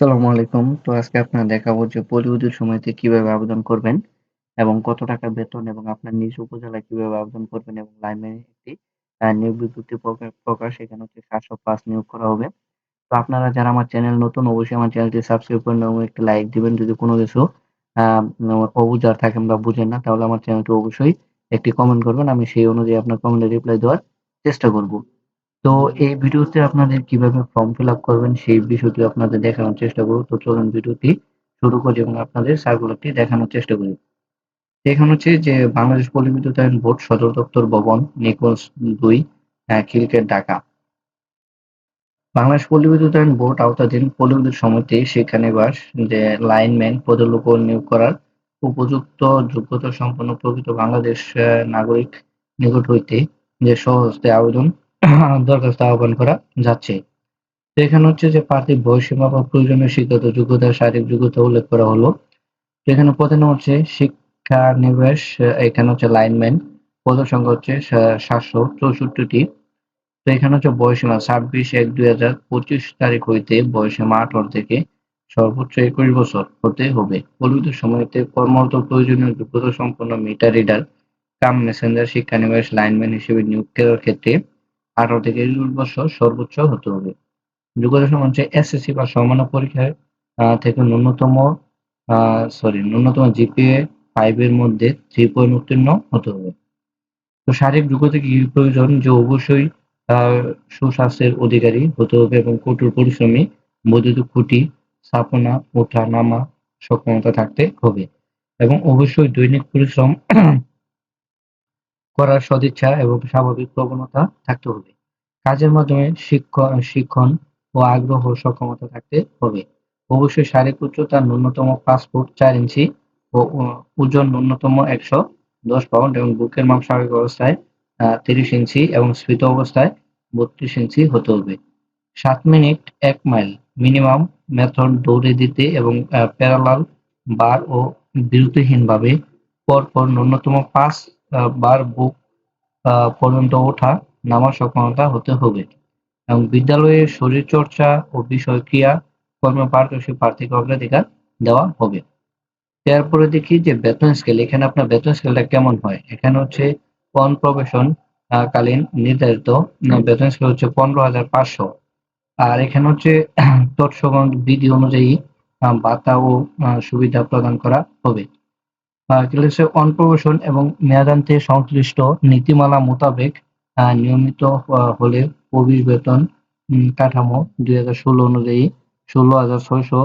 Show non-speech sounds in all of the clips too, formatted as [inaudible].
আসসালামু আলাইকুম। তো আজকে আপনার দেখাবো যে পরিবর্তিত সময়তে কীভাবে আবেদন করবেন এবং কত টাকা বেতন এবং আপনার নিজ উপজেলায় কীভাবে আবেদন করবেন এবং লাইনে একটি নিয়োগ বিজ্ঞপ্তি প্রকা, প্রকাশ এখানে হচ্ছে ৭০৫ নিয়োগ করা হবে। তো আপনারা যারা আমার চ্যানেল নতুন, অবশ্যই আমার চ্যানেলটি সাবস্ক্রাইব করবেন এবং একটি লাইক দিবেন। যদি কোনো কিছু আ অবুঝার থাকেন বা বুঝেন না, তাহলে আমার চ্যানেলটি অবশ্যই একটি কমেন্ট করবেন। আমি সেই অনুযায়ী আপনার কমেন্টের রিপ্লাই দেওয়ার চেষ্টা করব। তো এই ভিডিওতে আপনাদের কীভাবে ফর্ম ফিল আপ করবেন সেই বিষয়টি আপনাদের দেখানোর চেষ্টা করব। তো চলুন ভিডিওটি শুরু করি এবং আপনাদের সার্কুলারটি দেখানোর চেষ্টা করি। এখানে হচ্ছে যে বাংলাদেশ পল্লী বোর্ড সদর দপ্তর ভবন নিকোলস ২ আ খিলক্ষেত ঢাকা। বাংলাদেশ পল্লী বোর্ড আওতাধীন পল্লী সমিতি শিক্ষানিবাস যে লাইনম্যান উপর নিয়োগ করার উপযুক্ত যোগ্যতা সম্পন্ন প্রকৃত বাংলাদেশ নাগরিক নিকট হইতে যে স্বহস্তে আবেদন দরখাস্ত আহ্বান করা যাচ্ছে। এখানে হচ্ছে যে প্রার্থীর বয়সসীমা বা প্রয়োজনীয় শিক্ষাগত যোগ্যতা, শারীরিক যোগ্যতা উল্লেখ করা হলো। এখানে নাম হচ্ছে শিক্ষানিবাস, এখানে হচ্ছে লাইনম্যান, পদের সংখ্যা হচ্ছে সাতশো ৭৬৪ টি। তো এখানে হচ্ছে বয়সসীমা ২৬-১-২০২৫ তারিখ হইতে বয়সীমা ১৮ থেকে সর্বোচ্চ ২১ বছর হতে হবে। পরিবর্তিত সময়তে কর্মরত প্রয়োজনীয় যোগ্যতা সম্পন্ন মিটার রিডার কাম মেসেঞ্জার শিক্ষানিবাস লাইনম্যান হিসেবে নিয়োগ করার ক্ষেত্রে ১৮ থেকে ২১ বছর সর্বোচ্চ হতে হবে। যোগ্যতা সমান হচ্ছে এসএসসি বা সমমানের পরীক্ষায় থেকে ন্যূনতম সরি ন্যূনতম জিপিএ ৫ এর মধ্যে 3 পয়েন্ট উত্তীর্ণ হতে হবে। তো শারীরিক যোগ্যতা কি প্রয়োজন যে অবশ্যই সুস্বাস্থ্যের অধিকারী হতে হবে এবং কঠোর পরিশ্রমী, বৈদ্যুতিক খুঁটি, স্থাপনা, ওঠা-নামা সক্ষমতা থাকতে হবে এবং অবশ্যই দৈনিক পরিশ্রম করার সদিচ্ছা এবং স্বাভাবিক প্রবণতা থাকতে হবে। কাজের মাধ্যমে শিক্ষ শিক্ষণ ও আগ্রহ সক্ষমতা থাকতে হবে। অবশ্যই শারীরিক উচ্চতা ন্যূনতম পাঁচ ফুট চার ইঞ্চি ও ওজন ন্যূনতম ১১০ পাউন্ড এবং বুকের মাপ স্বাভাবিক অবস্থায় তিরিশ ইঞ্চি এবং স্ফীত অবস্থায় ৩২ ইঞ্চি হতে হবে। সাত মিনিট এক মাইল মিনিমাম মেথড দৌড়ে দিতে এবং প্যারালাল বার ও বিরতিহীনভাবে পরপর ন্যূনতম ৫ আ বার বুক পর্যন্ত ওঠা নামার সক্ষমতা হতে হবে এবং বিদ্যালয়ে শরীরচর্চা ও বিষয় ক্রিয়া কর্মে পারদর্শী প্রার্থীকে অগ্রাধিকার দেওয়া হবে। এরপরে দেখি যে বেতন স্কেল এখানে আপনার বেতন স্কেলটা কেমন হয়? এখানে হচ্ছে অন প্রবেশন কালীন নির্ধারিত বেতন স্কেল হচ্ছে ১৫,৫০০ আর এখানে হচ্ছে তৎসঙ্গত বিধি অনুযায়ী ভাতা ও সুবিধা প্রদান করা হবে। হচ্ছে অন এবং মেয়াদান্তে সংশ্লিষ্ট নীতিমালা মোতাবেক নিয়মিত হলে প্রবেশ বেতন কাঠামো ২০১৬ অনুযায়ী ১৬,৬০০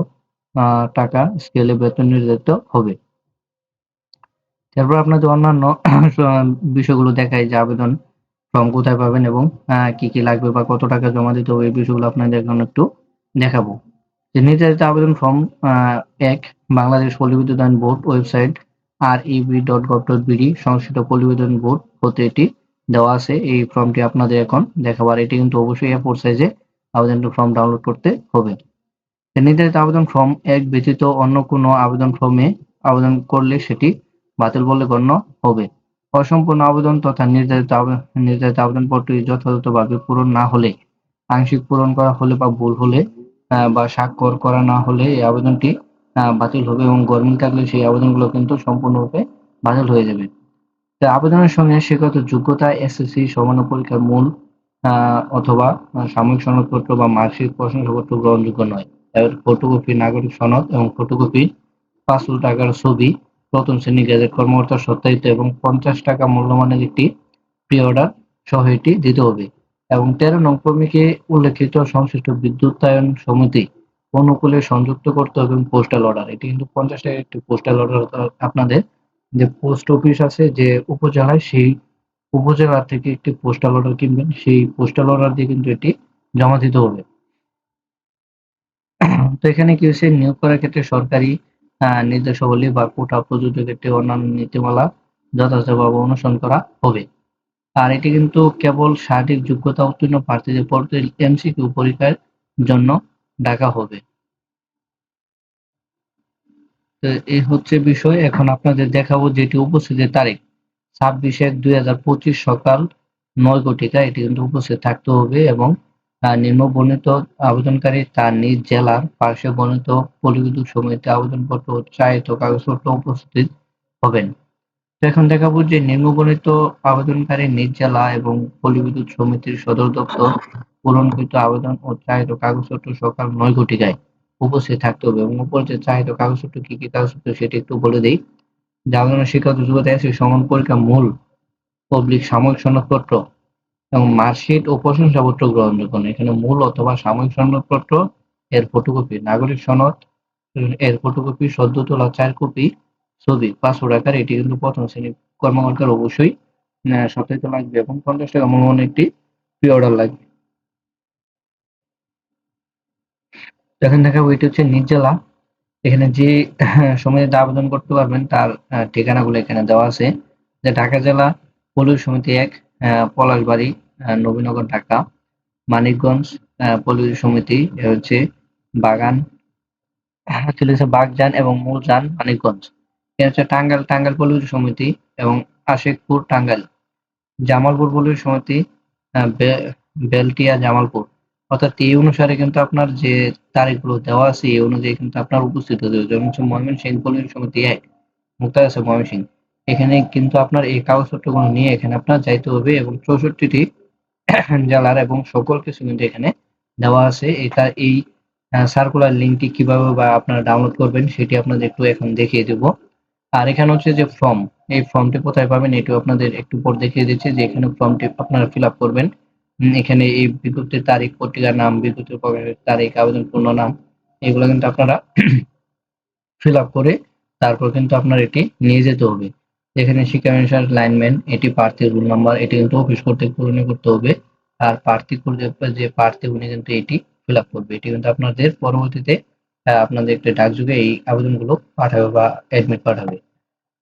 আ টাকা স্কেলে বেতন নির্ধারিত হবে। তারপর আপনাদের অন্যান্য বিষয়গুলো দেখায় যে আবেদন ফর্ম কোথায় পাবেন এবং কি, কি লাগবে বা কত টাকা জমা দিতে হবে এই বিষয়গুলো আপনাদের এখন একটু দেখাবো। যে নির্ধারিত আবেদন ফর্ম ১ বাংলাদেশ পল্লী বিদ্যুতায়ন বোর্ড ওয়েবসাইট reb.gov.bd সংশ্লিষ্ট পল্লী বিদ্যুতায়ন বোর্ড হতে এটি দেওয়া আছে। এই ফর্মটি আপনাদের এখন দেখাবার এটি কিন্তু অবশ্যই A4 সাইজে আবেদনটি ফর্ম ডাউনলোড করতে হবে। নির্ধারিত আবেদন ফর্ম এক ব্যতীত অন্য কোনো আবেদন ফর্মে আবেদন করলে সেটি বাতিল বলে গণ্য হবে। অসম্পূর্ণ আবেদন তথা নির্ধারিত নির্ধারিত আবেদনপত্রটি যথাযথভাবে পূরণ না হলে, আংশিক পূরণ করা হলে বা ভুল হলে বা স্বাক্ষর করা না হলে এই আবেদনটি বাতিল হবে এবং গরমিল থাকলে সেই আবেদনগুলো কিন্তু সম্পূর্ণরূপে বাতিল হয়ে যাবে। তো আবেদনের সঙ্গে শিক্ষাগত যোগ্যতা এসএসসি সমান্য পরীক্ষার মূল অথবা সাময়িক সনদপত্র বা মার্কশিট প্রশংসাপত্র গ্রহণযোগ্য নয়। ফটোকপি নাগরিক সনদ এবং ফটোকপি পাঁচশো টাকার ছবি, প্রথম শ্রেণি গেজেট কর্মকর্তার সত্যায়িত এবং পঞ্চাশ টাকা মূল্যমানের একটি প্রি অর্ডার সহ এটি দিতে হবে এবং তেরো নং ক্রমিকে উল্লেখিত সংশ্লিষ্ট বিদ্যুতায়ন সমিতি অনুকূলে সংযুক্ত করতে হবে পোস্টাল অর্ডার এটি কিন্তু পঞ্চাশ টাকার একটি পোস্টাল অর্ডার আপনাদের যে পোস্ট অফিস আছে, যে উপজেলায় সেই উপজেলা থেকে একটি পোস্টাল অর্ডার কিনবেন, সেই পোস্টাল অর্ডার দিয়ে কিন্তু এটি জমা দিতে হবে। তো এখানে কি হচ্ছে নিয়োগ করার ক্ষেত্রে সরকারি নির্দেশাবলী বা কোটা প্রযোজ্য ক্ষেত্রে অন্যান্য নীতিমালা যথাযথভাবে অনুসরণ করা হবে। আর এটি কিন্তু কেবল শারীরিক যোগ্যতা উত্তীর্ণ প্রার্থীদের পরবর্তী এমসিকিউ পরীক্ষার জন্য ডাকা হবে। তো এই হচ্ছে বিষয়। এখন আপনাদের দেখাবো যেটি উপস্থিতির তারিখ। ২৬-১-২০২৫ সকাল ৯ ঘটিকা এটি কিন্তু উপস্থিত থাকতে হবে এবং নিম্ন বর্ণিত আবেদনকারী তার নিজ জেলার পার্শ্বে বর্ণিত পরিবিদ্যুৎ সমিতিতে আবেদনপত্র ও চাহিত কাগজপত্র উপস্থিত হবেন এখন দেখাবো যে নিম্নবর্ণিত আবেদনকারী নিজ জেলা এবং পলিবিদ্যুৎ সমিতির সদর দপ্তর পূরণকৃত আবেদন ও চাহিত কাগজপত্র সকাল নয় ঘটিকায় উপস্থিত থাকতে হবে এবং উপর যে চাহিত কাগজপত্র, কি কি কাগজপত্র সেটি একটু বলে দিই যে আবেদনের শিক্ষাগত যোগ্যতা আছে সমান পরীক্ষা, মূল পাবলিক সাময়িক সনদপত্র এবং মার্কশিট ও প্রশংসাপত্র গ্রহণযোগ্য। এখানে মূল অথবা সাময়িক সনদপত্র, এর ফটোকপি নাগরিক সনদ, এর ফটোকপি সদ্য তোলা চার কপি ছবি পাসপোর্ট আকার এটি কিন্তু প্রথম শ্রেণির কর্মকর্তার অবশ্যই সত্যায়িত লাগবে এবং পঞ্চাশ টাকা মূল্যবান একটি প্রি অর্ডার লাগবে। এখানে দেখাবো, এটি হচ্ছে নিজ জেলা এখানে যে সমিতিতে আবেদন করতে পারবেন, তার ঠিকানাগুলো এখানে দেওয়া আছে। যে ঢাকা জেলা পল্লী সমিতি এক পলাশবাড়ি নবীনগর, ঢাকা। মানিকগঞ্জ পল্লী সমিতি হচ্ছে বাগান চলে হচ্ছে বাগজান এবং মূলজান, মানিকগঞ্জ। হচ্ছে টাঙ্গাইল টাঙ্গাইল পল্লী সমিতি এবং আশিকপুর, টাঙ্গাইল। জামালপুর পল্লী সমিতি বেলটিয়া, জামালপুর। অর্থাৎ এই অনুসারে কিন্তু আপনার যে তারিখগুলো দেওয়া আছে, এই অনুযায়ী কিন্তু আপনার উপস্থিত হতে হবে। যেমন হচ্ছে ময়মনসিংহ পল্লী সমিতি এক, মুক্তার আছে ময়মনসিংহ। এখানে কিন্তু আপনার এই কাগজপত্রগুলো নিয়ে এখানে আপনার যাইতে হবে এবং চৌষট্টিটি [coughs] জেলার এবং সকল কিছু কিন্তু এখানে দেওয়া আছে। এটা এই সার্কুলার লিঙ্কটি কীভাবে বা আপনারা ডাউনলোড করবেন, সেটি আপনাদের একটু এখন দেখিয়ে দেব। আর এখানে হচ্ছে যে ফর্ম এই ফর্মটি কোথায় পাবেন এটিও আপনাদের একটু পর দেখিয়ে দিচ্ছি যে এখানে ফর্মটি আপনারা ফিল আপ করবেন। এখানে এই বিজ্ঞপ্তির তারিখ, পত্রিকার নাম, বিজ্ঞপ্তির তারিখ আবেদন পূর্ণ নাম, এগুলো কিন্তু আপনারা [clears throat] ফিল আপ করে তারপর কিন্তু আপনার এটি নিয়ে যেতে হবে। এখানে শিক্ষা মিশন লাইনম্যান এটি প্রার্থীর রুল নাম্বার এটি কিন্তু অফিস কর্তৃক পূরণ করতে হবে। আর প্রার্থী করতে যে প্রার্থী, উনি কিন্তু এটি ফিল আপ করবে। এটি কিন্তু আপনাদের পরবর্তীতে আহ, আপনাদের একটা ডাকযোগে এই আবেদনগুলো পাঠাবে বা অ্যাডমিট পাঠাবে।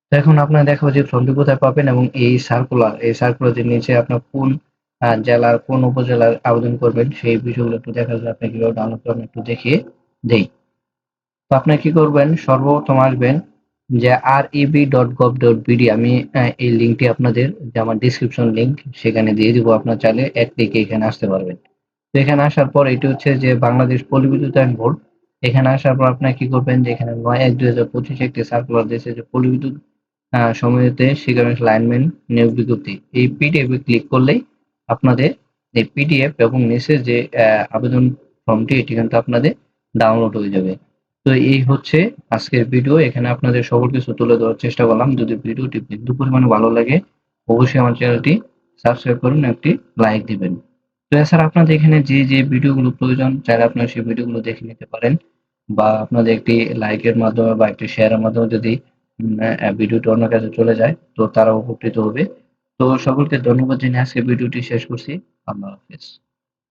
তো এখন আপনার দেখাবো যে ফর্মটি কোথায় পাবেন এবং এই সার্কুলার এই সার্কুলারের নিচে আপনার কোন জেলার কোন উপজেলার আবেদন করবেন সেই বিষয়গুলো একটু দেখা যায় আপনি কীভাবে ডাউনলোড করবেন একটু দেখিয়ে দেই। তো আপনি কি করবেন? সর্বপ্রথম আসবেন যে R EB dot gov dot BD আমি এই লিঙ্কটি আপনাদের যে আমার ডিসক্রিপশন লিঙ্ক সেখানে দিয়ে দিব আপনার চাইলে এক ক্লিকে এখানে আসতে পারবেন। তো এখানে আসার পর এটি হচ্ছে যে বাংলাদেশ পল্লী বিদ্যুতায়ন বোর্ড এখানে আসার পর আপনার কি করবেন যে এখানে নয় এক দুই হাজার পঁচিশে একটি সার্কুলার দিয়েছে যে পল্লী বিদ্যুৎ আহ, সমিতিতে শিকারেন্স লাইনম্যান নিয়োগ বিজ্ঞপ্তি। এই পিডিএফ ক্লিক করলেই আপনাদের এই পিডিএফ এবং নিচে যে আবেদন ফর্মটি এটি কিন্তু আপনাদের ডাউনলোড হয়ে যাবে। তো এই হচ্ছে আজকের ভিডিও এখানে আপনাদের সকল কিছু তুলে ধরার চেষ্টা করলাম। যদি ভিডিওটি বিন্দু পরিমাণে ভালো লাগে অবশ্যই আমার চ্যানেলটি সাবস্ক্রাইব করুন একটি লাইক দিবেন। তো এছাড়া আপনাদের এখানে যে যে ভিডিওগুলো প্রয়োজন চাইলে আপনারা সেই ভিডিওগুলো দেখে নিতে পারেন। বা আপনাদের একটি লাইকের মাধ্যমে বা একটি শেয়ারের মাধ্যমে যদি ভিডিওটি অন্য কাছে চলে যায়, তো তারা উপকৃত হবে। তো সকলকে ধন্যবাদ জানিয়ে আজকে ভিডিওটি শেষ করছি। আল্লাহ হাফেজ।